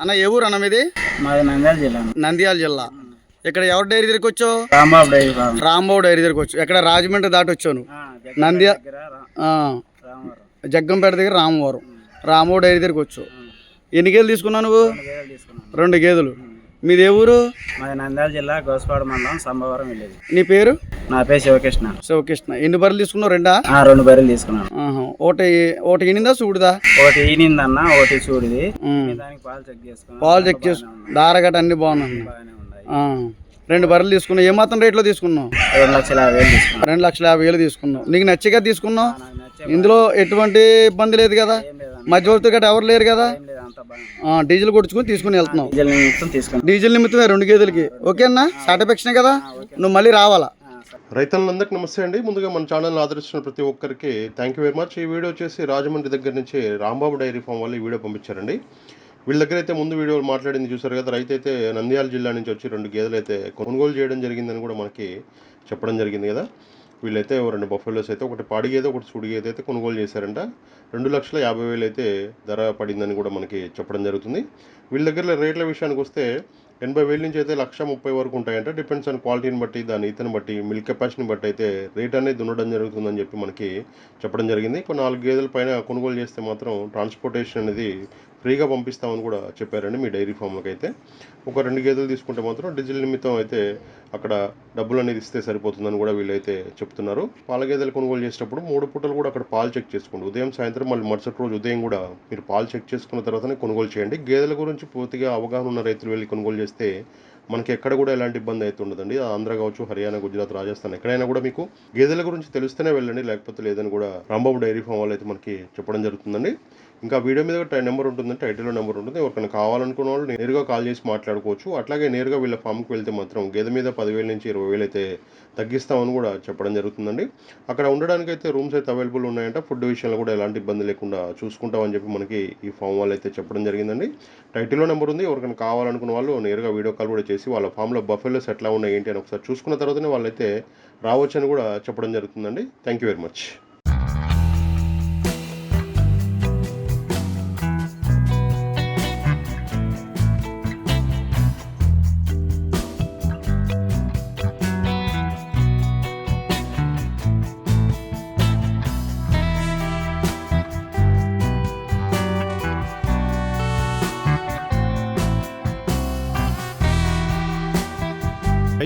అన్న ఏ ఊరు అన్న మీది? మాది నంద్యాల జిల్లా. నంద్యాల జిల్లా. ఇక్కడ ఎవరి డైరీ దగ్గరికి వచ్చావు? రాంబాబు డైరీ రాంబాబు డైరీ దగ్గరికి వచ్చావు. ఎక్కడ రాజమండ్రి దాటి వచ్చాను ఆ, దగ్గర నంద్యా దగ్గర రా- ఆ, రామవరం. జగ్గంపేట దగ్గర రామవరం. రామబాబు డైరీ దగ్గరికి వచ్చావు. ఎన్ని గేదెలు తీసుకున్నావు నువ్వు? రెండు గేదెలు. మీది ఊరు? మాది నంద్యాల జిల్లా గోస్పాడు మండలం సంభవరం విలేజ్. నీ పేరు? నా పేరు శివకృష్ణ. శివకృష్ణ. ఎన్ని బర్రెలు తీసుకున్నావు? రెండా? రెండు బర్రెలు తీసుకున్నాను. ఆహా. ఒకటి ఒకటి ఎనిందా చూడుదా ఒకటి ఈనిందన్న ఒకటి చూడిది. దానికి పాలు చెక్ చేసుకున్నాను. పాలు చెక్ చేసు దారగట్ట అన్ని బాగున్నాయి. బాగానే ఉన్నాయి. ఆ. రెండు బర్రెలు తీసుకున్నావు. ఏ మాత్రం రేట్లో తీసుకున్నావు? రెండు లక్షల యాభై వేలు తీసుకున్నాను. రెండు లక్షల యాభై వేలు తీసుకున్నావు. నీకు నచ్చిగా తీసుకున్నావు? నాకు ఇందులో ఎటువంటి ఇబ్బంది లేదు కదా? మధ్యవర్తి గట్రా ఎవరు లేరు కదా? ఏం లేదు అంత బాగా ఆ, డీజిల్ కొట్టుకుని తీసుకుని వెళ్తున్నావు డీజిల్ నిమిత్తమే రెండు గేదెలకి. ఓకే అన్న? సాటిస్ఫాక్షన్ కదా? నువ్వు మళ్ళీ రావాలా. రైతులందరికీ నమస్తే అండి. ముందుగా మన ఛానల్ ఆదరిస్తున్న ప్రతి ఒక్కరికి థ్యాంక్ యూ వెరీ మచ్ ఈ వీడియో వచ్చేసి రాజమండ్రి దగ్గర నుంచి రాంబాబు డైరీ ఫామ్ వాళ్ళు ఈ వీడియో పంపించారండి. వీళ్ళ దగ్గర అయితే ముందు వీడియోలు మాట్లాడింది చూసారు కదా? రైతు అయితే నంద్యాల జిల్లా నుంచి వచ్చి రెండు గేదెలు అయితే కొనుగోలు చేయడం జరిగిందని కూడా మనకి చెప్పడం జరిగింది కదా? వీళ్ళైతే రెండు బఫెలోస్ అయితే ఒకటి పాడిగేదో ఒకటి సుడి అయితే కొనుగోలు చేశారంట. రెండు లక్షల యాభై వేలు అయితే ధర పడిందని కూడా మనకి చెప్పడం జరుగుతుంది. వీళ్ళ దగ్గర రేట్ల విషయానికి వస్తే ఎనభై వేల నుంచి అయితే లక్ష ముప్పై వరకు ఉంటాయంట. డిపెండ్స్ ఆన్ క్వాలిటీని బట్టి దాని ఇతను బట్టి మిల్క్ కెపాసిటీని బట్టి అయితే రేట్ అనేది ఉండడం జరుగుతుందని చెప్పి మనకి చెప్పడం జరిగింది. ఒక నాలుగు గేదెల పైన కొనుగోలు చేస్తే మాత్రం ట్రాన్స్పోర్టేషన్ అనేది ఫ్రీగా పంపిస్తామని కూడా చెప్పారండి మీ డైరీ ఫామ్లకు అయితే ఒక రెండు గేదెలు తీసుకుంటే మాత్రం డీజిల్ నిమిత్తం అయితే అక్కడ డబ్బులు అనేది ఇస్తే సరిపోతుందని కూడా వీళ్ళైతే చెప్తున్నారు. పాల గేదెలు కొనుగోలు చేసేటప్పుడు మూడు పూటలు కూడా అక్కడ పాలు చెక్ చేసుకోండి. ఉదయం సాయంత్రం మళ్ళీ మరుసటి రోజు ఉదయం కూడా మీరు పాలు చెక్ చేసుకున్న తర్వాతనే కొనుగోలు చేయండి. గేదెల గురించి పూర్తిగా అవగాహన ఉన్న రైతులు వెళ్ళి కొనుగోలు చేస్తే మనకి ఎక్కడ కూడా ఎలాంటి ఇబ్బంది అయితే ఉండదండి. ఆంధ్ర కావచ్చు హర్యానా గుజరాత్ రాజస్థాన్ ఎక్కడైనా కూడా మీకు గేదెల గురించి తెలిస్తేనే వెళ్ళండి లేకపోతే లేదని కూడా రాంబాబు డైరీ ఫామ్ వాళ్ళు అయితే మనకి చెప్పడం జరుగుతుందండి. ఇంకా వీడియో మీద టై నెంబర్ ఉంటుంది టైటిల్లో నెంబర్ ఉంటుంది. ఎవరికైనా కావాలనుకున్న వాళ్ళు నేరుగా కాల్ చేసి మాట్లాడుకోవచ్చు. అట్లాగే నేరుగా వీళ్ళ ఫామ్కి వెళ్తే మాత్రం గేదె మీద పదివేల నుంచి ఇరవై వేలు అయితే తగ్గిస్తామని కూడా చెప్పడం జరుగుతుందండి. అక్కడ ఉండడానికి అయితే రూమ్స్ అయితే అవైలబుల్ ఉన్నాయంట. ఫుడ్ విషయంలో కూడా ఎలాంటి ఇబ్బంది లేకుండా చూసుకుంటామని చెప్పి మనకి ఈ ఫామ్ వాళ్ళు అయితే చెప్పడం జరిగిందండి. టైటిల్లో నెంబర్ ఉంది. ఎవరికైనా కావాలనుకున్న వాళ్ళు నేరుగా వీడియో కాల్ కూడా చేసి వాళ్ళ ఫామ్లో బఫెలోస్ ఎట్లా ఉన్నాయి ఏంటి అని ఒకసారి చూసుకున్న తర్వాతనే వాళ్ళైతే రావచ్చని కూడా చెప్పడం జరుగుతుందండి. Thank you very much